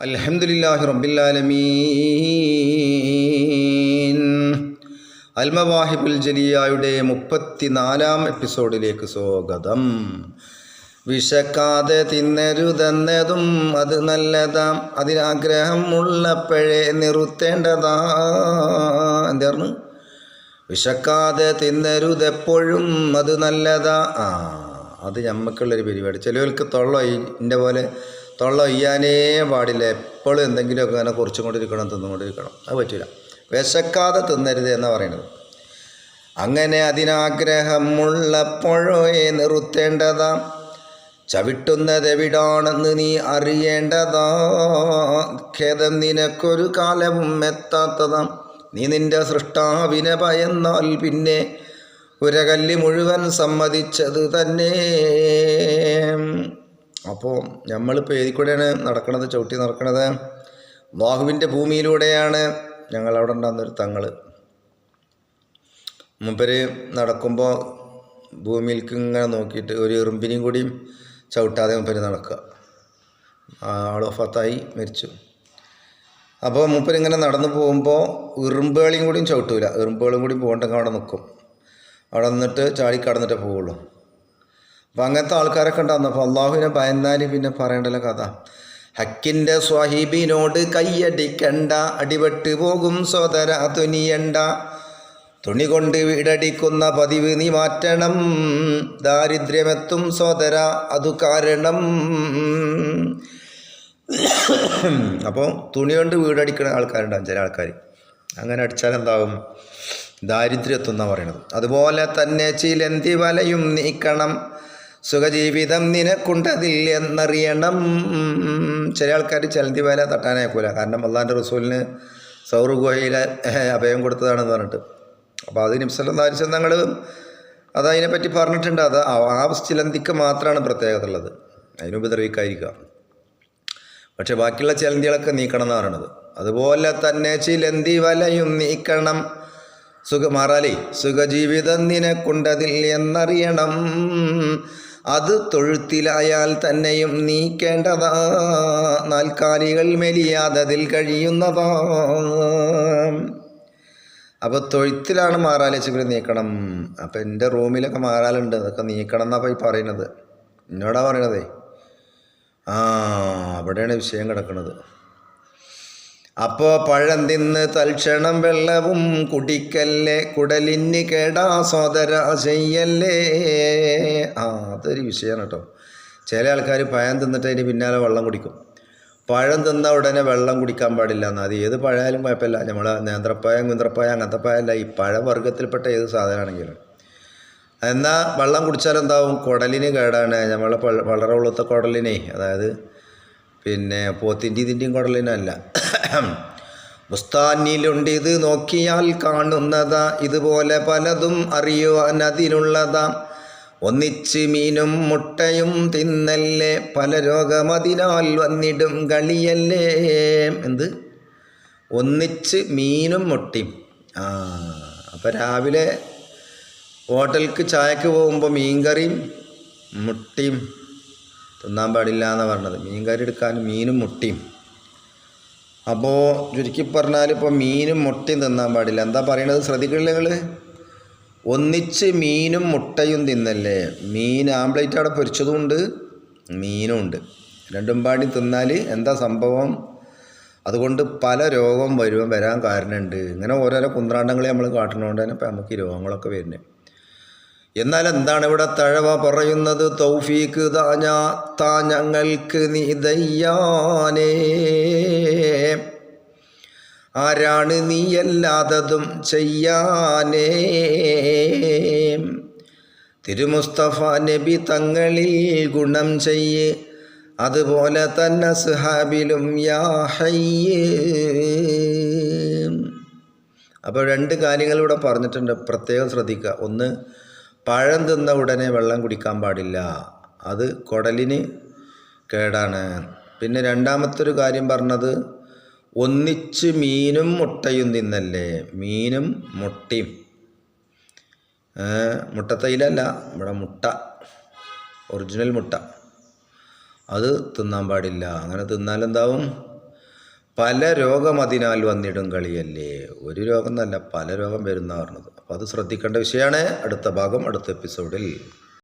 അൽഹംദുലില്ലാഹി റബ്ബില്ലാലമീൻ അൽമവാഹിബുൽ ജലിയായുടെ മുപ്പത്തിനാലാം എപ്പിസോഡിലേക്ക് സ്വാഗതം. വിശക്കാതെ തിന്നരുതെന്നതും അത് നല്ലതാം. അതിനാഗ്രഹം ഉള്ളപ്പോഴേ നിറുത്തേണ്ടതാ എന്തായിരുന്നു? വിശക്കാതെ തിന്നരുതെപ്പോഴും അത് നല്ലതാ. ആ അത് ഞമ്മക്കുള്ളൊരു പരിപാടി. ചിലവർക്ക് തൊള്ള എന്റെ പോലെ തൊള്ള ഒയ്യാനേ പാടില്ല. എപ്പോഴും എന്തെങ്കിലുമൊക്കെ അങ്ങനെ കുറച്ചും കൊണ്ടിരിക്കണം തിന്നുകൊണ്ടിരിക്കണം അത് പറ്റില്ല വിശക്കാതെ തിന്നരുത് എന്നാണ് പറയുന്നത് അങ്ങനെ അതിനാഗ്രഹമുള്ളപ്പോഴേ നിർത്തേണ്ടതാ. ചവിട്ടുന്നതെവിടാണെന്ന് നീ അറിയേണ്ടതാ. ഖേദം നിനക്കൊരു കാലവും എത്താത്തതാ. നീ നിന്റെ സൃഷ്ടാവിനെ ഭയന്നാൽ പിന്നെ ഒരകല്ലി മുഴുവൻ സമ്മതിച്ചത് തന്നെ. അപ്പോൾ നമ്മളിപ്പോൾ ഏതിക്കൂടെയാണ് നടക്കണത് ചവിട്ടി നടക്കണത്? വാഹുവിന്റെ ഭൂമിയിലൂടെയാണ് ഞങ്ങളവിടെ ഉണ്ടാകുന്നൊരു തങ്ങൾ മുമ്പര് നടക്കുമ്പോൾ ഭൂമിയിലേക്ക് ഇങ്ങനെ നോക്കിയിട്ട് ഒരു എറുമ്പിനെയും കൂടിയും ചവിട്ടാതെ മൂപ്പര് നടക്കുക. ആൾ ഒഫത്തായി മരിച്ചു. അപ്പോൾ മൂപ്പര് ഇങ്ങനെ നടന്നു പോകുമ്പോൾ ഇറുമ്പുകളെയും കൂടിയും ചവിട്ടൂല. ഇറുമ്പുകളും കൂടി പോകണ്ടെങ്കിൽ അവിടെ നിൽക്കും അവിടെ നിന്നിട്ട് ചാടി കടന്നിട്ടേ പോവുള്ളൂ. അപ്പം അങ്ങനത്തെ ആൾക്കാരൊക്കെ ഉണ്ടാകുന്നു അപ്പോൾ അള്ളാഹുവിനെ ഭയന്നാൽ പിന്നെ പറയേണ്ടല്ലോ കഥ. ഹക്കിന്റെ സ്വാഹിബിനോട് കൈയടിക്കണ്ട അടിപെട്ട് പോകും സോദര തുനിയണ്ട. തുണി കൊണ്ട് വീടടിക്കുന്ന പതിവ് നീ മാറ്റണം ദാരിദ്ര്യമെത്തും സോദര അതു കാരണം. അപ്പോൾ തുണി കൊണ്ട് വീടടിക്കുന്ന ആൾക്കാരുണ്ടാവും ചില ആൾക്കാർ അങ്ങനെ അടിച്ചാൽ എന്താകും ദാരിദ്ര്യത്വം ദാരിദ്ര്യത്തുന്ന പറയണത് അതുപോലെ തന്നെ ചിലന്തി വലയും നീക്കണം. സുഖജീവിതം നിനക്കുണ്ടതിൽ എന്നറിയണം ചില ആൾക്കാർ ചലന്തി വേല തട്ടാനേക്കൂല കാരണം അള്ളാന്റെ റസൂലിന് സൗർ ഗുഹയിലെ അഭയം കൊടുത്തതാണെന്ന് പറഞ്ഞിട്ട്. അപ്പോൾ അത് നിംസലം തങ്ങൾ അത് അതിനെപ്പറ്റി പറഞ്ഞിട്ടുണ്ട്. അത് ആ ചിലന്തിക്ക് മാത്രമാണ് പ്രത്യേകത ഉള്ളത് അതിനുപദ്രവിക്കായിരിക്കുക പക്ഷെ ബാക്കിയുള്ള ചിലന്തികളൊക്കെ നീക്കണം എന്ന് പറയണത്. അതുപോലെ തന്നെ ചിലന്തി വലയും നീക്കണം. സുഖ മാറാലേ. സുഖജീവിതം നിനക്കുണ്ടതിൽ എന്നറിയണം അത് തൊഴുത്തിലായാൽ തന്നെയും നീക്കേണ്ടതാ. നാൽക്കാലികൾ മെലിയാതതിൽ കഴിയുന്നതാ. അപ്പോൾ തൊഴുത്തിലാണ് മാറാലേച്ചുകൾ നീക്കണം. അപ്പോൾ എന്റെ റൂമിലൊക്കെ മാറാലുണ്ട്. അതൊക്കെ നീക്കണം എന്നാ പോയി പറയുന്നത്. എന്നോടാ പറയണതേ? ആ അവിടെയാണ് വിഷയം കിടക്കുന്നത് അപ്പോൾ പഴം തിന്ന് തൽക്ഷണം വെള്ളവും കുടിക്കല്ലേ? കുടലിന് കേടാ സോദര ചെയ്യല്ലേ ആ അതൊരു വിഷയമാണ് കേട്ടോ. ചില ആൾക്കാർ പഴം തിന്നിട്ട് അതിന് പിന്നാലെ വെള്ളം കുടിക്കും. പഴം തിന്ന ഉടനെ വെള്ളം കുടിക്കാൻ പാടില്ല എന്നാൽ അത് ഏത് പഴയാലും കുഴപ്പമില്ല. നമ്മൾ നേന്ത്രപ്പായം കുന്ത്രപ്പായം അങ്ങനത്തെ പായല്ല ഈ പഴവർഗത്തിൽപ്പെട്ട ഏത് സാധനമാണെങ്കിലും. എന്നാൽ വെള്ളം കുടിച്ചാൽ എന്താവും കുടലിന് കേടാണ്. നമ്മളെ വളരെ ഉള്ളത്തെ കുടലിനെ അതായത് പിന്നെ പോത്തിന്റെ ഇതിന്റെയും കുടലിനല്ല. ഇത് നോക്കിയാൽ കാണുന്നതാ ഇതുപോലെ പലതും അറിയുവാൻ അതിനുള്ളതാ ഒന്നിച്ച് മീനും മുട്ടയും തിന്നല്ലേ പല രോഗമതിനാൽ വന്നിടും കളിയല്ലേ. എന്ത്? ഒന്നിച്ച് മീനും മുട്ടയും. ആ അപ്പം രാവിലെ ഹോട്ടലിക്ക് ചായക്ക് പോകുമ്പോൾ മീൻകറിയും മുട്ടയും തിന്നാൻ പാടില്ല എന്നാണ് പറഞ്ഞത്. മീൻകറി എടുക്കാൻ മീനും മുട്ടയും. അപ്പോൾ ചുരുക്കി പറഞ്ഞാൽ ഇപ്പോൾ മീനും മുട്ടയും തിന്നാൻ പാടില്ല. എന്താ പറയണത് ശ്രദ്ധിക്കില്ല നിങ്ങൾ ഒന്നിച്ച് മീനും മുട്ടയും തിന്നല്ലേ? മീൻ ആംപ്ലേറ്റ് അവിടെ പൊരിച്ചതുമുണ്ട് മീനും ഉണ്ട്. രണ്ടും പാടി തിന്നാൽ എന്താ സംഭവം? അതുകൊണ്ട് പല രോഗം വരുവാൻ വരാൻ കാരണമുണ്ട്. ഇങ്ങനെ ഓരോരോ കുന്ത്രാണ്ടങ്ങൾ നമ്മൾ കാട്ടുന്നതുകൊണ്ട് തന്നെ ഇപ്പം നമുക്ക് രോഗങ്ങളൊക്കെ വരുന്നത്. എന്നാൽ എന്താണ് ഇവിടെ തഴവ പറയുന്നത്? തൗഫീക്ക് താഞ്ഞ താ ഞങ്ങൾക്ക് നീ ദയ്യാനേ. ആരാണ് നീയല്ലാത്തതും ചെയ്യാനേ? തിരുമുസ്തഫ നബി തങ്ങളിൽ ഗുണം ചെയ്യ്. അതുപോലെ തന്നെ സുഹാബിലും യാ ഹയ്യേ. അപ്പോൾ രണ്ട് കാര്യങ്ങൾ ഇവിടെ പറഞ്ഞിട്ടുണ്ട്. പ്രത്യേകം ശ്രദ്ധിക്കുക. ഒന്ന് പഴം തിന്ന ഉടനെ വെള്ളം കുടിക്കാൻ പാടില്ല. അത് കുടലിന് കേടാണ്. പിന്നെ രണ്ടാമത്തെ ഒരു കാര്യം പറഞ്ഞത് ഒന്നിച്ച് മീനും മുട്ടയും തിന്നല്ലേ? മീനും മുട്ടയും. മുട്ടത്തൈലല്ല ഇവിടെ മുട്ട ഒറിജിനൽ മുട്ട. അത് തിന്നാൻ പാടില്ല. അങ്ങനെ തിന്നാൽ എന്താവും പല രോഗം അതിനാൽ വന്നിടും കളിയല്ലേ? ഒരു രോഗം എന്നല്ല പല രോഗം വരുന്ന പറഞ്ഞത്. അപ്പോൾ അത് ശ്രദ്ധിക്കേണ്ട വിഷയമാണ്. അടുത്ത ഭാഗം അടുത്ത എപ്പിസോഡിൽ